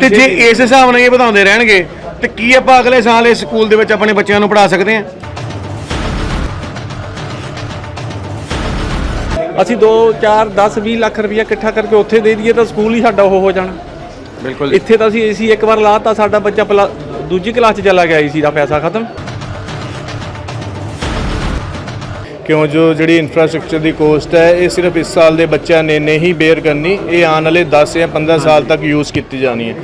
ਤੇ ਜੇ ਇਸ ਹਿਸਾਬ ਨਾਲ ਇਹ ਵਧਾਉਂਦੇ ਰਹਿਣਗੇ ਤੇ ਕੀ ਆਪਾਂ ਅਗਲੇ ਸਾਲ ਇਸ ਸਕੂਲ ਦੇ ਵਿੱਚ ਆਪਣੇ ਬੱਚਿਆਂ ਨੂੰ ਪੜ੍ਹਾ ਸਕਦੇ ਹਾਂ? ਅਸੀਂ 2 4 10 20 ਲੱਖ ਰੁਪਇਆ ਇਕੱਠਾ ਕਰਕੇ ਉੱਥੇ ਦੇ ਦਈਏ ਤਾਂ ਸਕੂਲ ਹੀ ਸਾਡਾ ਉਹ ਹੋ ਜਾਣਾ। ਬਿਲਕੁਲ ਇੱਥੇ ਤਾਂ ਅਸੀਂ ਏਸੀ ਇੱਕ ਵਾਰ ਲਾਤਾ ਸਾਡਾ ਬੱਚਾ ਦੂਜੀ ਕਲਾਸ 'ਚ ਚਲਾ ਗਿਆ ਏਸੀ ਦਾ ਪੈਸਾ ਖਤਮ। ਕਿਉਂ? ਜੋ ਜਿਹੜੀ ਇਨਫਰਾਸਟ੍ਰਕਚਰ ਦੀ ਕੋਸਟ ਹੈ, ਇਹ ਸਿਰਫ ਇਸ ਸਾਲ ਦੇ ਬੱਚਿਆਂ ਨੇ ਨਹੀਂ ਬੇਅਰ ਕਰਨੀ, ਇਹ ਆਉਣ ਵਾਲੇ 10 ਜਾਂ 15 ਸਾਲ ਤੱਕ ਯੂਜ਼ ਕੀਤੀ ਜਾਣੀ ਹੈ।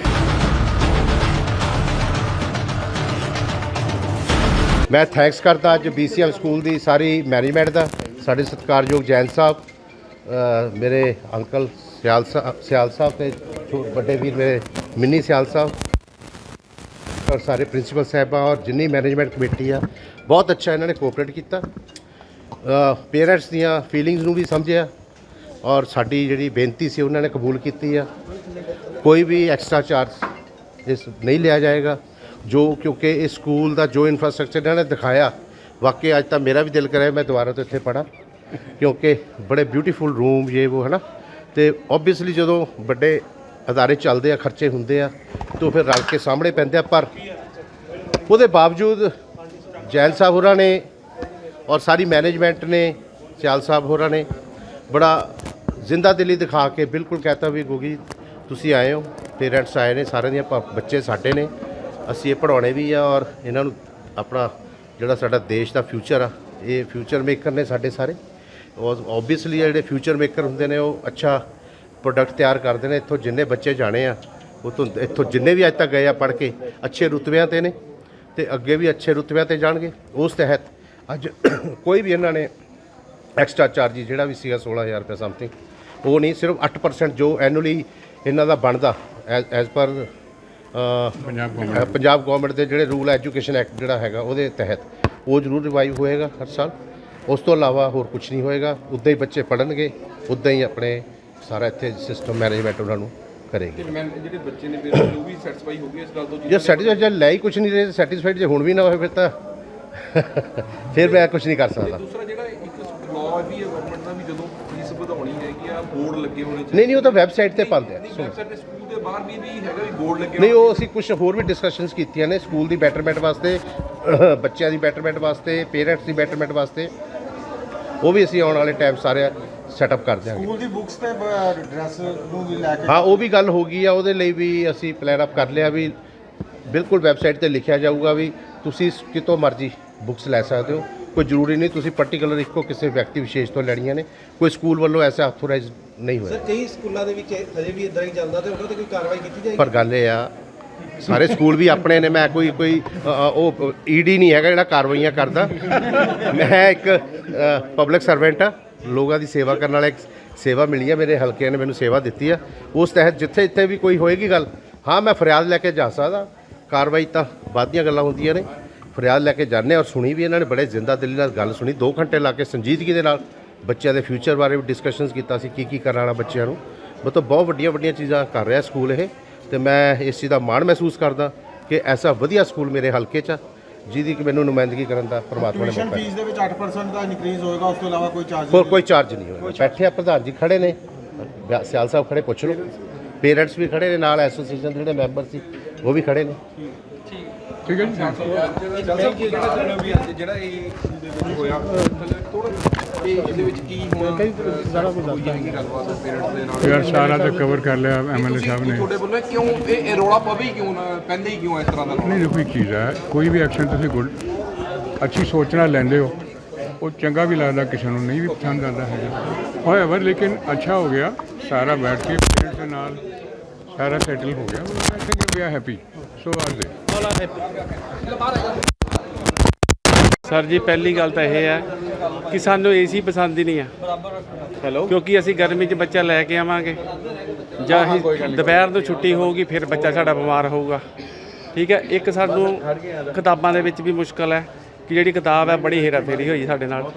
ਮੈਂ ਥੈਂਕਸ ਕਰਦਾ ਅੱਜ BCM ਸਕੂਲ ਦੀ ਸਾਰੀ ਮੈਨੇਜਮੈਂਟ ਦਾ, ਸਾਡੇ ਸਤਿਕਾਰਯੋਗ ਜੈਨ ਸਾਹਿਬ ਮੇਰੇ ਅੰਕਲ ਸਿਆਲ ਸਾਹਿਬ ਸਿਆਲ ਸਾਹਿਬ ਤੇ ਛੋ- ਵੱਡੇ ਵੀਰ ਮੇਰੇ ਮਿੰਨੀ ਸਿਆਲ ਸਾਹਿਬ, ਔਰ ਸਾਰੇ ਪ੍ਰਿੰਸੀਪਲ ਸਾਹਿਬਾਂ ਔਰ ਜਿੰਨੀ ਮੈਨੇਜਮੈਂਟ ਕਮੇਟੀ ਆ, ਬਹੁਤ ਅੱਛਾ ਇਹਨਾਂ ਨੇ ਕੋਆਪਰੇਟ ਕੀਤਾ। ਪੇਰੈਂਟਸ ਦੀਆਂ ਫੀਲਿੰਗਸ ਨੂੰ ਵੀ ਸਮਝਿਆ ਔਰ ਸਾਡੀ ਜਿਹੜੀ ਬੇਨਤੀ ਸੀ ਉਹਨਾਂ ਨੇ ਕਬੂਲ ਕੀਤੀ ਆ। ਕੋਈ ਵੀ ਐਕਸਟਰਾ ਚਾਰਜ ਇਸ ਨਹੀਂ ਲਿਆ ਜਾਏਗਾ, ਜੋ ਕਿਉਂਕਿ ਇਸ ਸਕੂਲ ਦਾ ਜੋ ਇਨਫਰਾਸਟ੍ਰਕਚਰ ਇਹਨਾਂ ਨੇ ਦਿਖਾਇਆ, ਵਾਕਈ ਅੱਜ ਤਾਂ ਮੇਰਾ ਵੀ ਦਿਲ ਕਰਿਆ ਮੈਂ ਦੁਬਾਰਾ ਤੋਂ ਇੱਥੇ ਪੜਾਂ ਕਿਉਂਕਿ ਬੜੇ ਬਿਊਟੀਫੁਲ ਰੂਮ ਇਹ ਉਹ ਹੈ ਨਾ ਤੇ ਓਬਵੀਅਸਲੀ ਜਦੋਂ ਵੱਡੇ ਅਦਾਰੇ ਚੱਲਦੇ ਆ, ਖਰਚੇ ਹੁੰਦੇ ਆ, ਤਾਂ ਫਿਰ ਰਲ ਕੇ ਸਾਹਮਣੇ ਪੈਂਦੇ ਆ, ਪਰ ਉਹਦੇ ਬਾਵਜੂਦ ਜੈਲ ਸਾਹਿਬ ਹੋਰਾਂ ਨੇ ਔਰ ਸਾਰੀ ਮੈਨੇਜਮੈਂਟ ਨੇ, ਸਿਆਲ ਸਾਹਿਬ ਹੋਰਾਂ ਨੇ ਬੜਾ ਜ਼ਿੰਦਾ ਦਿਲੀ ਦਿਖਾ ਕੇ ਬਿਲਕੁਲ ਕਹਤਾ ਵੀ ਗੋਗੀ ਤੁਸੀਂ ਆਏ ਹੋ ਪੇਰੈਂਟਸ ਆਏ ਨੇ, ਸਾਰਿਆਂ ਦੀਆਂ ਬੱਚੇ ਸਾਡੇ ਨੇ, ਅਸੀਂ ਇਹ ਪੜਾਉਣੇ ਵੀ ਆ ਔਰ ਇਹਨਾਂ ਨੂੰ ਆਪਣਾ ਜਿਹੜਾ ਸਾਡਾ ਦੇਸ਼ ਦਾ ਫਿਊਚਰ ਆ, ਇਹ ਫਿਊਚਰ ਮੇਕਰ ਨੇ ਸਾਡੇ ਸਾਰੇ। ਔਰ ਓਬਵੀਅਸਲੀ ਜਿਹੜੇ ਫਿਊਚਰ ਮੇਕਰ ਹੁੰਦੇ ਨੇ, ਉਹ ਅੱਛਾ ਪ੍ਰੋਡਕਟ ਤਿਆਰ ਕਰਦੇ ਨੇ, ਇੱਥੋਂ ਜਿੰਨੇ ਬੱਚੇ ਜਾਣੇ ਆ, ਉਹ ਤੋਂ ਇੱਥੋਂ ਜਿੰਨੇ ਵੀ ਅੱਜ ਤੱਕ ਗਏ ਆ ਪੜ੍ਹ ਕੇ, ਅੱਛੇ ਰੁਤਬਿਆਂ ਤੇ ਨੇ ਤੇ ਅੱਗੇ ਵੀ ਅੱਛੇ ਰੁਤਬਿਆਂ ਤੇ ਜਾਣਗੇ, ਉਸ ਤਹਿਤ ਅੱਜ ਕੋਈ ਵੀ ਇਹਨਾਂ ਨੇ ਐਕਸਟਰਾ ਚਾਰਜ ਜਿਹੜਾ ਵੀ ਸੀਗਾ 16000 ਰੁਪਏ ਸਮਥਿੰਗ ਉਹ ਨਹੀਂ ਸਿਰਫ 8% ਜੋ ਐਨੂਅਲੀ ਇਹਨਾਂ ਦਾ ਬਣਦਾ ਐਜ਼ ਪਰ ਪੰਜਾਬ ਗਵਰਨਮੈਂਟ ਦੇ ਜਿਹੜੇ ਰੂਲ ਐਜੂਕੇਸ਼ਨ ਐਕਟ ਜਿਹੜਾ ਹੈਗਾ ਉਹਦੇ ਤਹਿਤ ਉਹ ਜ਼ਰੂਰ ਰਿਵਾਈਵ ਹੋਏਗਾ ਹਰ ਸਾਲ। ਉਸ ਤੋਂ ਇਲਾਵਾ ਹੋਰ ਕੁਝ ਨਹੀਂ ਹੋਏਗਾ ਉੱਦਾਂ ਹੀ ਬੱਚੇ ਪੜ੍ਹਨਗੇ ਉੱਦਾਂ ਹੀ ਆਪਣੇ ਸਾਰਾ ਇੱਥੇ ਸਿਸਟਮ ਮੈਨੇਜਮੈਂਟ ਉਹਨਾਂ ਨੂੰ ਕਰੇਗੀ। ਜਿਹੜੇ ਬੱਚੇ ਨੇ ਉਹ ਵੀ ਸੈਟੀਸਫਾਈ ਹੋ ਗਏ ਇਸ ਗੱਲ ਤੋਂ? ਜੇ ਸੈਟੀਸਫਾਈਡ ਜੇ ਲੈ ਹੀ ਕੁਝ ਨਹੀਂ ਰਹੇ ਸੈਟੀਸਫਾਈਡ ਜੇ ਹੁਣ ਵੀ ਨਾ ਹੋਏ ਫਿਰ ਤਾਂ ਫਿਰ ਮੈਂ ਕੁਝ ਨਹੀਂ ਕਰ ਸਕਦਾ। ਦੂਸਰਾ ਜਿਹੜਾ ਇੱਕ ਲਾਅ ਵੀ ਹੈ ਗਵਰਨਮੈਂਟ ਦਾ ਵੀ ਜਦੋਂ ਫੀਸ ਵਧਾਉਣੀ ਹੈਗੀ ਆ ਬੋਰਡ ਲੱਗੇ ਹੋਣੇ ਨਹੀਂ ਨਹੀਂ ਉਹ ਤਾਂ ਵੈਬਸਾਈਟ ਤੇ ਪਾਉਂਦੇ ਆ। ਵੈਬਸਾਈਟ ਤੇ ਸਕੂਲ ਦੇ ਬਾਹਰ ਵੀ ਵੀ ਹੈਗਾ ਵੀ ਬੋਰਡ ਲੱਗੇ ਨਹੀਂ ਉਹ ਅਸੀਂ ਕੁਝ ਹੋਰ ਵੀ ਡਿਸਕਸ਼ਨਸ ਕੀਤੀਆਂ ਨੇ ਸਕੂਲ ਦੀ ਬੈਟਰਮੈਂਟ ਵਾਸਤੇ ਬੱਚਿਆਂ ਦੀ ਬੈਟਰਮੈਂਟ ਵਾਸਤੇ ਪੇਰੈਂਟਸ ਦੀ ਬੈਟਰਮੈਂਟ ਵਾਸਤੇ। ਉਹ ਵੀ ਅਸੀਂ ਆਉਣ ਵਾਲੇ ਟਾਈਮ ਸਾਰੇ ਸੈਟਅਪ ਕਰ ਦਿਆਂਗੇ। ਸਕੂਲ ਦੀ ਬੁੱਕਸ ਤੇ ਡਰੈਸ ਨੂੰ ਵੀ ਲੈ ਕੇ ਹਾਂ ਉਹ ਵੀ ਗੱਲ ਹੋ ਗਈ ਆ ਉਹਦੇ ਲਈ ਵੀ ਅਸੀਂ ਪਲਾਨ ਅਪ ਕਰ ਲਿਆ ਵੀ ਬਿਲਕੁਲ ਵੈਬਸਾਈਟ ਤੇ ਲਿਖਿਆ ਜਾਊਗਾ ਵੀ ਤੁਸੀਂ ਕਿਤੋਂ ਮਰਜ਼ੀ ਬੁੱਕਸ ਲੈ ਸਕਦੇ ਹੋ। ਕੋਈ ਜ਼ਰੂਰੀ ਨਹੀਂ ਤੁਸੀਂ ਪਾਰਟਿਕੂਲਰ ਇੱਕੋ ਕਿਸੇ ਵਿਅਕਤੀ ਵਿਸ਼ੇਸ਼ ਤੋਂ ਲੈਣੀਆਂ ਨੇ। ਕੋਈ ਸਕੂਲ ਵੱਲੋਂ ਐਸਾ ਆਥੋਰਾਈਜ਼ ਨਹੀਂ ਹੋਇਆ। ਕਈ ਸਕੂਲਾਂ ਦੇ ਵਿੱਚ ਹਜੇ ਵੀ ਇਦਾਂ ਹੀ ਚੱਲਦਾ ਤੇ ਉਹਨਾਂ ਤੇ ਕੋਈ ਕਾਰਵਾਈ ਕੀਤੀ ਜਾਏਗੀ? ਪਰ ਗੱਲ ਇਹ ਆ ਸਾਰੇ ਸਕੂਲ ਵੀ ਆਪਣੇ ਨੇ ਮੈਂ ਕੋਈ ਕੋਈ ਉਹ ਈਡੀ ਨਹੀਂ ਹੈਗਾ ਜਿਹੜਾ ਕਾਰਵਾਈਆਂ ਕਰਦਾ। ਮੈਂ ਇੱਕ ਪਬਲਿਕ ਸਰਵੈਂਟ ਆ ਲੋਕਾਂ ਦੀ ਸੇਵਾ ਕਰਨ ਵਾਲਾ ਇੱਕ ਸੇਵਾ ਮਿਲੀ ਆ ਮੇਰੇ ਹਲਕੇ ਨੇ ਮੈਨੂੰ ਸੇਵਾ ਦਿੱਤੀ ਆ। ਉਸ ਤਹਿਤ ਜਿੱਥੇ ਜਿੱਥੇ ਵੀ ਕੋਈ ਹੋਏਗੀ ਗੱਲ ਹਾਂ ਮੈਂ ਫਰਿਆਦ ਲੈ ਕੇ ਜਾ ਸਕਦਾ। ਕਾਰਵਾਈ ਤਾਂ ਦੀਆਂ ਗੱਲਾਂ ਹੁੰਦੀਆਂ ਨੇ। ਫਰਿਆਦ ਲੈ ਕੇ ਜਾਂਦੇ ਔਰ ਸੁਣੀ ਵੀ ਇਹਨਾਂ ਨੇ ਬੜੇ ਜ਼ਿੰਦਾ ਦਿਲੀ ਨਾਲ ਗੱਲ ਸੁਣੀ। 2 ਘੰਟੇ ਲਾ ਕੇ ਸੰਜੀਦਗੀ ਦੇ ਨਾਲ ਬੱਚਿਆਂ ਦੇ ਫਿਊਚਰ ਬਾਰੇ ਵੀ ਡਿਸਕਸ਼ਨਸ ਕੀਤਾ ਸੀ ਕੀ ਕੀ ਕਰਨ ਵਾਲਾ ਬੱਚਿਆਂ ਨੂੰ। ਮਤਲਬ ਬਹੁਤ ਵੱਡੀਆਂ ਵੱਡੀਆਂ ਚੀਜ਼ਾਂ ਕਰ ਰਿਹਾ ਸਕੂਲ ਇਹ। ਤੇ ਮੈਂ ਇਸ ਚੀਜ਼ ਦਾ ਮਾਣ ਮਹਿਸੂਸ ਕਰਦਾ ਕਿ ਐਸਾ ਵਧੀਆ ਸਕੂਲ ਮੇਰੇ ਹਲਕੇ 'ਚ ਆ, ਜਿਹਦੀ ਕਿ ਮੈਨੂੰ ਨੁਮਾਇੰਦਗੀ ਕਰਨ ਦਾ ਪ੍ਰਮਾਤਮਾ ਨੇ ਮੌਕਾ ਫੀਸ ਦੇ ਵਿੱਚ 8% ਦਾ ਇਨਕਰੀਜ਼ ਹੋਏਗਾ ਉਸ ਤੋਂ ਇਲਾਵਾ ਕੋਈ ਚਾਰਜ ਕੋਈ ਕੋਈ ਚਾਰਜ ਨਹੀਂ ਹੋਏਗਾ। ਬੈਠੇ ਆ ਪ੍ਰਧਾਨ ਜੀ ਖੜੇ ਨੇ। ਸਿਆਲ ਸਾਹਿਬ ਖੜੇ ਪੁੱਛ ਲਓ। ਪੇਰੈਂਟਸ ਵੀ ਖੜੇ ਨੇ ਨਾਲ ਐਸੋਸੀਏਸ਼ਨ ਦੇ ਜਿਹੜੇ ਮੈਂਬਰ ਸੀ ਉਹ ਵੀ ਖੜੇ ਨੇ। ਜਿਹੜਾ ਇਹ ਸਕੂਲ ਦੇ ਵਿੱਚ ਹੋਇਆ ਥੋੜਾ ਇਹ ਇਹਦੇ ਵਿੱਚ ਕੀ ਹੁਣ ਸਾਰਾ ਕੁਝ ਦੱਸ ਜਾਏਗੀ ਗੱਲਬਾਤ ਪੇਰੈਂਟਸ ਦੇ ਨਾਲ? ਯਾਰ ਸਾਰਾ ਤਾਂ ਕਵਰ ਕਰ ਲਿਆ ਐਮਐਲਏ ਸਾਹਿਬ ਨੇ। ਤੁਹਾਡੇ ਵੱਲੋਂ ਕਿਉਂ ਇਹ ਇਹ ਰੌਲਾ ਪਵੇ ਹੀ ਕਿਉਂ ਨਾ? ਪੈਂਦੇ ਹੀ ਕਿਉਂ ਇਸ ਤਰ੍ਹਾਂ ਦਾ ਰੌਲਾ? ਨਹੀਂ ਇੱਕ ਚੀਜ਼ ਹੈ ਕੋਈ ਵੀ ਐਕਸ਼ਨ ਤੁਸੀਂ ਗੁੱਡ ਅੱਛੀ ਸੋਚ ਨਾਲ ਲੈਂਦੇ ਹੋ ਉਹ ਚੰਗਾ ਵੀ ਲੱਗਦਾ ਕਿਸੇ ਨੂੰ ਨਹੀਂ ਵੀ ਪਸੰਦ ਆਉਂਦਾ ਹੈਗਾ। ਹੋਇਆਵਰ ਲੇਕਿਨ ਅੱਛਾ ਹੋ ਗਿਆ ਸਾਰਾ ਬੈਠ ਕੇ ਪੇਰੈਂਟਸ ਦੇ ਨਾਲ ਸਾਰਾ ਸੈਟਲ ਹੋ ਗਿਆ। I think we are happy so are they. Sir ji ਪਹਿਲੀ ਗੱਲ ਤਾਂ ਇਹ ਹੈ ਕਿ ਸਾਨੂੰ ਏਸੀ ਪਸੰਦ ਹੀ ਨਹੀਂ ਆ। ਹੈਲੋ ਕਿਉਂਕਿ ਅਸੀਂ ਗਰਮੀ 'ਚ ਬੱਚਾ ਲੈ ਕੇ ਆਵਾਂਗੇ। ਜਾਂ ਅਸੀਂ ਦੁਪਹਿਰ ਨੂੰ ਛੁੱਟੀ ਹੋਊਗੀ ਫਿਰ ਬੱਚਾ ਸਾਡਾ ਬਿਮਾਰ ਹੋਊਗਾ। ਠੀਕ ਹੈ? ਇੱਕ ਸਾਨੂੰ ਕਿਤਾਬਾਂ ਦੇ ਵਿੱਚ ਵੀ ਮੁਸ਼ਕਲ ਹੈ। ਕਿ ਜਿਹੜੀ ਕਿਤਾਬ ਹੈ ਬੜੀ ਹੇਰਾ ਫੇਰੀ ਹੋਈ ਸਾਡੇ ਨਾਲ।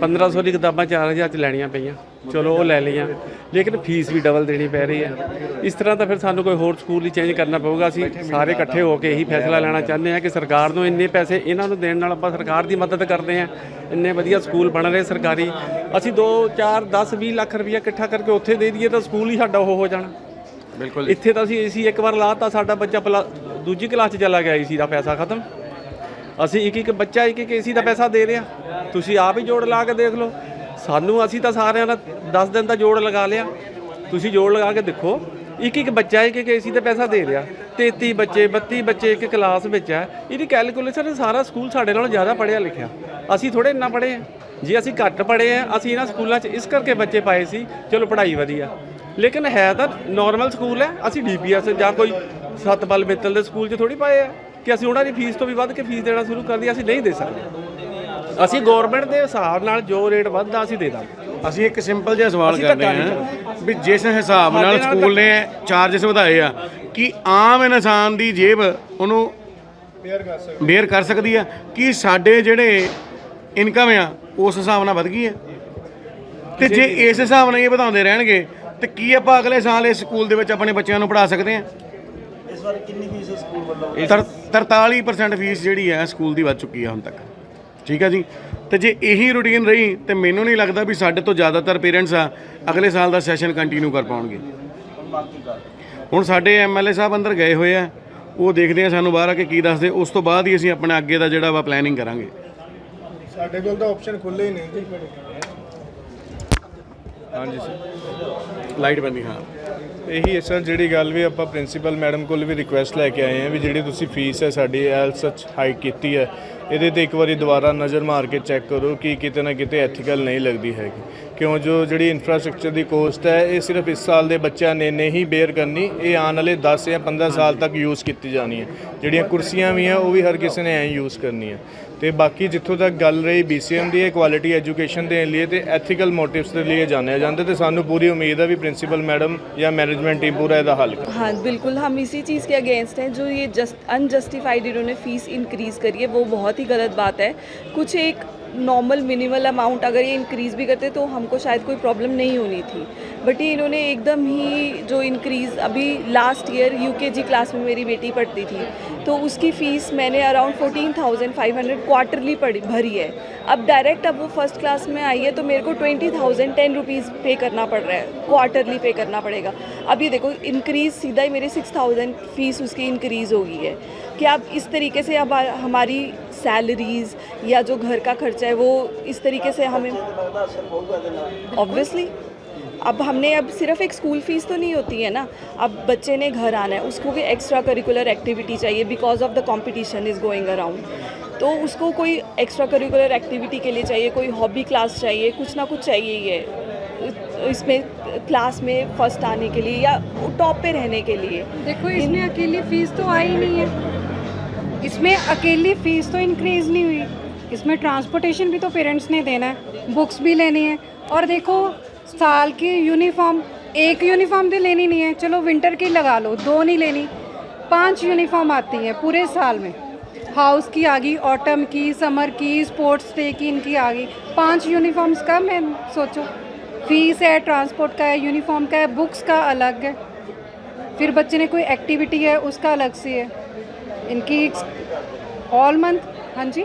1500 ਦੀ ਕਿਤਾਬਾਂ 4000 ਚ ਲੈਣੀਆਂ ਪਈਆਂ। ਚਲੋ ਉਹ ਲੈ ਲਈਆਂ। ਲੇਕਿਨ ਫੀਸ ਵੀ ਡਬਲ ਦੇਣੀ ਪੈ ਰਹੀ ਹੈ। ਇਸ ਤਰ੍ਹਾਂ ਤਾਂ ਫਿਰ ਸਾਨੂੰ ਕੋਈ ਹੋਰ ਸਕੂਲ ਹੀ ਚੇਂਜ ਕਰਨਾ ਪਊਗਾ। ਅਸੀਂ ਸਾਰੇ ਇਕੱਠੇ ਹੋ ਕੇ ਇਹੀ ਫੈਸਲਾ ਲੈਣਾ ਚਾਹੁੰਦੇ ਹਾਂ ਕਿ ਸਰਕਾਰ ਨੂੰ ਇੰਨੇ ਪੈਸੇ ਇਹਨਾਂ ਨੂੰ ਦੇਣ ਨਾਲ ਆਪਾਂ ਸਰਕਾਰ ਦੀ ਮਦਦ ਕਰਦੇ ਹਾਂ। ਇੰਨੇ ਵਧੀਆ ਸਕੂਲ ਬਣ ਰਹੇ ਸਰਕਾਰੀ। ਅਸੀਂ 2 4 10 20 ਲੱਖ ਰੁਪਇਆ ਇਕੱਠਾ ਕਰਕੇ ਉੱਥੇ ਦੇ ਦਈਏ ਤਾਂ ਸਕੂਲ ਹੀ ਸਾਡਾ ਉਹ ਹੋ ਜਾਣਾ। ਬਿਲਕੁਲ ਇੱਥੇ ਤਾਂ ਅਸੀਂ ਏਸੀ ਇੱਕ ਵਾਰ ਲਾਤਾ ਸਾਡਾ ਬੱਚਾ ਦੂਜੀ ਕਲਾਸ 'ਚ ਚਲਾ ਗਿਆ ਏਸੀ ਦਾ ਪੈਸਾ ਖਤਮ। ਅਸੀਂ ਇੱਕ ਇੱਕ ਬੱਚਾ ਇੱਕ ਇੱਕ ਏਸੀ ਦਾ ਪੈਸਾ ਦੇ ਰਿਹਾ ਤੁਸੀਂ ਆਪ ਹੀ ਜੋੜ ਲਾ ਕੇ ਦੇਖ ਲਓ। ਸਾਨੂੰ ਅਸੀਂ ਤਾਂ ਸਾਰਿਆਂ ਦਾ 10 ਦਿਨ ਦਾ ਜੋੜ ਲਗਾ ਲਿਆ। ਤੁਸੀਂ ਜੋੜ ਲਗਾ ਕੇ ਦੇਖੋ ਇੱਕ ਇੱਕ ਬੱਚਾ ਇੱਕ ਇੱਕ ਏਸੀ ਦਾ ਪੈਸਾ ਦੇ ਰਿਹਾ। 33 ਬੱਚੇ 32 ਬੱਚੇ ਇੱਕ ਕਲਾਸ ਵਿੱਚ ਹੈ। ਇਹਦੀ ਕੈਲਕੂਲੇਸ਼ਨ ਸਾਰਾ ਸਕੂਲ ਸਾਡੇ ਨਾਲੋਂ ਜ਼ਿਆਦਾ ਪੜ੍ਹਿਆ ਲਿਖਿਆ। ਅਸੀਂ ਥੋੜੇ ਇੰਨਾ ਪੜ੍ਹੇ ਆ ਜੇ ਅਸੀਂ ਘੱਟ ਪੜ੍ਹੇ ਆ ਅਸੀਂ ਇਹਨਾਂ ਸਕੂਲਾਂ 'ਚ ਇਸ ਕਰਕੇ ਬੱਚੇ ਪਾਏ ਸੀ। ਚਲੋ, ਪੜ੍ਹਾਈ ਵਧੀਆ। ਲੇਕਿਨ ਹੈ ਤਾਂ ਨਾਰਮਲ ਸਕੂਲ ਹੈ। ਅਸੀਂ ਡੀਪੀਐਸ ਜਾਂ ਕੋਈ ਸਤਪਾਲ ਮਿੱਤਲ ਦੇ ਸਕੂਲ 'ਚ ਥੋੜੀ ਪਾਏ ਆ। ਕਿ ਅਸੀਂ ਉਹਨਾਂ ਦੀ ਫੀਸ ਤੋਂ ਵੀ ਵੱਧ ਕੇ ਫੀਸ ਦੇਣਾ ਸ਼ੁਰੂ ਕਰ ਦਈਏ ਅਸੀਂ ਨਹੀਂ ਦੇ ਸਕਦੇ। ਅਸੀਂ ਗਵਰਨਮੈਂਟ ਦੇ ਹਿਸਾਬ ਨਾਲ ਜੋ ਰੇਟ ਵੱਧਦਾ ਅਸੀਂ ਦੇ ਦਾਂਗੇ। ਅਸੀਂ ਇੱਕ ਸਿੰਪਲ ਜਿਹਾ ਸਵਾਲ ਧੱਕਾ ਨਹੀਂ ਹਾਂ ਵੀ ਜਿਸ ਹਿਸਾਬ ਨਾਲ ਸਕੂਲ ਨੇ ਚਾਰजेस ਵਧਾਏ ਆ ਕਿ ਆਮ ਇਨਸਾਨ ਦੀ ਜੇਬ ਉਹਨੂੰ ਬੇਅਰ ਕਰ ਸਕਦੀ। ਆ? ਕਿ ਸਾਡੇ ਜਿਹੜੇ ਇਨਕਮ ਆ ਉਸ ਹਿਸਾਬ ਨਾਲ ਵਧ ਗਈ ਹੈ ਤੇ ਜੇ ਇਸ ਹਿਸਾਬ ਨਾਲ ਇਹ ਵਧਾਉਂਦੇ ਰਹਿਣਗੇ ਤੇ ਕੀ ਆਪਾਂ ਅਗਲੇ ਸਾਲ ਇਸ ਸਕੂਲ ਦੇ ਵਿੱਚ ਆਪਣੇ ਬੱਚਿਆਂ ਨੂੰ ਪੜ੍ਹਾ ਸਕਦੇ ਆ? ਇਸ ਵਾਰ ਕਿੰਨੀ ਫੀਸ ਸਕੂਲ ਵੱਲੋਂ? ਤਰ- 43% ਫੀਸ ਜਿਹੜੀ ਹੈ ਸਕੂਲ ਦੀ ਵੱਧ ਚੁੱਕੀ ਹੈ ਹੁਣ ਤੱਕ। ਠੀਕ ਹੈ ਜੀ? ਤੇ ਜੇ ਇਹੀ ਰੂਟੀਨ ਰਹੀ ਤੇ ਮੈਨੂੰ ਨਹੀਂ ਲੱਗਦਾ ਵੀ ਸਾਡੇ ਤੋਂ ਜ਼ਿਆਦਾਤਰ ਪੇਰੈਂਟਸ ਆ ਅਗਲੇ ਸਾਲ ਦਾ ਸੈਸ਼ਨ ਕੰਟੀਨਿਊ ਕਰ ਪਾਉਣਗੇ। ਹੁਣ ਸਾਡੇ ਐਮਐਲਏ ਸਾਹਿਬ ਅੰਦਰ ਗਏ ਹੋਏ ਆ ਉਹ ਦੇਖਦੇ ਆ ਸਾਨੂੰ ਬਾਹਰ ਆ ਕੇ ਕੀ ਦੱਸਦੇ ਉਸ ਤੋਂ ਬਾਅਦ ਹੀ ਅਸੀਂ ਆਪਣਾ ਅੱਗੇ ਦਾ ਜਿਹੜਾ ਵਾ ਪਲੈਨਿੰਗ ਕਰਾਂਗੇ। ਸਾਡੇ ਕੋਲ ਤਾਂ ਆਪਸ਼ਨ ਖੁੱਲੇ ਹੀ ਨਹੀਂ ਜੀ। ਹਾਂਜੀ ਸਰ। ਲਾਈਟ ਬੰਨੀ ਹਾਂ। ਇਹੀ ਹੈ ਸਰ, ਜਿਹੜੀ ਗੱਲ ਵੀ ਆਪਾਂ ਪ੍ਰਿੰਸੀਪਲ ਮੈਡਮ ਕੋਲ ਵੀ ਰਿਕੁਐਸਟ ਲੈ ਕੇ ਆਏ ਹਾਂ ਵੀ ਜਿਹੜੀ ਤੁਸੀਂ ਫੀਸ ਹੈ, ਸਾਡੀ ਐਲ ਸੱਚ ਹਾਈਕ ਕੀਤੀ ਹੈ, ਇਹਦੇ ਤੇ ਇੱਕ ਵਾਰੀ ਦੁਬਾਰਾ ਨਜ਼ਰ ਮਾਰ ਕੇ ਚੈੱਕ ਕਰੋ ਕਿ ਕਿਤੇ ਨਾ ਕਿਤੇ ਐਥੀਕਲ ਨਹੀਂ ਲੱਗਦੀ ਹੈਗੀ। ਕਿਉਂ ਜੋ ਜਿਹੜੀ ਇਨਫਰਾਸਟ੍ਰਕਚਰ ਦੀ ਕੋਸਟ ਹੈ ਇਹ ਸਿਰਫ ਇਸ ਸਾਲ ਦੇ ਬੱਚਿਆਂ ਨੇ ਨਹੀਂ ਬੇਅਰ ਕਰਨੀ ਇਹ ਆਉਣ ਵਾਲੇ 10 ਜਾਂ 15 ਸਾਲ ਤੱਕ ਯੂਜ਼ ਕੀਤੀ ਜਾਣੀ ਹੈ ਜਿਹੜੀਆਂ ਕੁਰਸੀਆਂ ਵੀ ਆ ਉਹ ਵੀ ਹਰ ਕਿਸੇ ਨੇ ਐਂ ਯੂਜ਼ ਕਰਨੀ ਹੈ ਤੇ ਬਾਕੀ ਜਿੱਥੋਂ ਤੱਕ ਗੱਲ ਰਹੀ BCM ਦੀ ਇਹ ਕੁਆਲਿਟੀ ਐਜੂਕੇਸ਼ਨ ਦੇ ਲਈ ਤੇ ਐਥੀਕਲ ਮੋਟਿਵਸ ਦੇ ਲਈ ਜਾਣਿਆ ਜਾਂਦਾ ਤੇ ਸਾਨੂੰ ਪੂਰੀ ਉਮੀਦ ਹੈ ਵੀ ਪ੍ਰਿੰਸੀਪਲ ਮੈਡਮ ਜਾਂ ਮੈਨੇਜਮੈਂਟ ਟੀਮ ਪੂਰਾ ਇਹਦਾ ਹੱਲ ਕਰੇ हाँ बिल्कुल हम इसी चीज़ के अगेंस्ट हैं जो ये जस्ट अनजस्टिफाइड इन्होंने फ़ीस इंक्रीज़ करी है वो बहुत ही गलत बात है कुछ एक नॉर्मल मिनिमल अमाउंट अगर ये इंक्रीज़ भी करते तो हमको शायद कोई प्रॉब्लम नहीं होनी थी बट ये इन्होंने एकदम ही जो इंक्रीज़ अभी लास्ट ईयर यूकेजी क्लास में मेरी बेटी पढ़ती थी तो उसकी फ़ीस मैंने around fourteen thousand five hundred quarterly पढ़ी भरी है। अब डायरेक्ट अब वो फ़र्स्ट क्लास में आई है तो मेरे को ट्वेंटी थाउज़ेंड टेन रुपीज़ पे करना पड़ रहा है क्वार्टरली पे करना पड़ेगा। अब ये देखो इंक्रीज़ सीधा ही मेरी सिक्स थाउज़ेंड फ़ीस उसकी इंक्रीज़ हो गई है। कि अब इस तरीके से अब हमारी सैलरीज़ या जो घर का खर्चा है वो इस तरीके से हमें ऑब्वियसली अब हमने अब सिर्फ़ एक स्कूल फ़ीस तो नहीं होती है ना। अब बच्चे ने घर आना है उसको भी एक्स्ट्रा करिकुलर एक्टिविटी चाहिए because of the competition is going around तो उसको कोई एक्स्ट्रा करिकुलर एक्टिविटी के लिए चाहिए कोई हॉबी क्लास चाहिए कुछ ना कुछ चाहिए ही है इसमें क्लास में फ़र्स्ट आने के लिए या टॉप पे रहने के लिए। देखो इसमें अकेली फ़ीस तो आई नहीं है। इसमें अकेली फ़ीस तो इंक्रीज नहीं हुई। इसमें ट्रांसपोर्टेशन भी तो पेरेंट्स ने देना है बुक्स भी लेनी है। और देखो साल की यूनिफॉर्म, एक यूनिफॉर्म तो लेनी नहीं है। चलो विंटर की लगा लो, दो नहीं लेनी, पाँच यूनिफॉर्म आती हैं पूरे साल में। हाउस की आ गई ऑटम की समर की स्पोर्ट्स डे की, इनकी आ गई। पाँच यूनिफॉर्म्स का मैं सोचो। फ़ीस है ट्रांसपोर्ट का है यूनिफॉर्म का है बुक्स का अलग है। फिर बच्चे ने कोई एक्टिविटी है, उसका अलग से है। इनकी ऑल मंथ हाँ जी?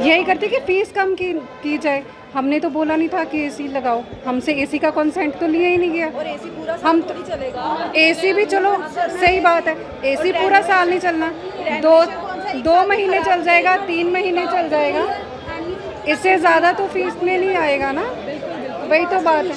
यही करते कि फ़ीस कम की की जाए। हमने तो बोला नहीं था कि एसी लगाओ। हमसे एसी का कंसेंट तो लिया ही नहीं गया। और एसी पूरा साल हम तो चलेगा। एसी भी चलो सही बात है। एसी पूरा साल नहीं चलना। दो दो महीने चल जाएगा तीन महीने चल जाएगा। इससे ज़्यादा तो फ़ीस में नहीं आएगा ना? वही तो बात है।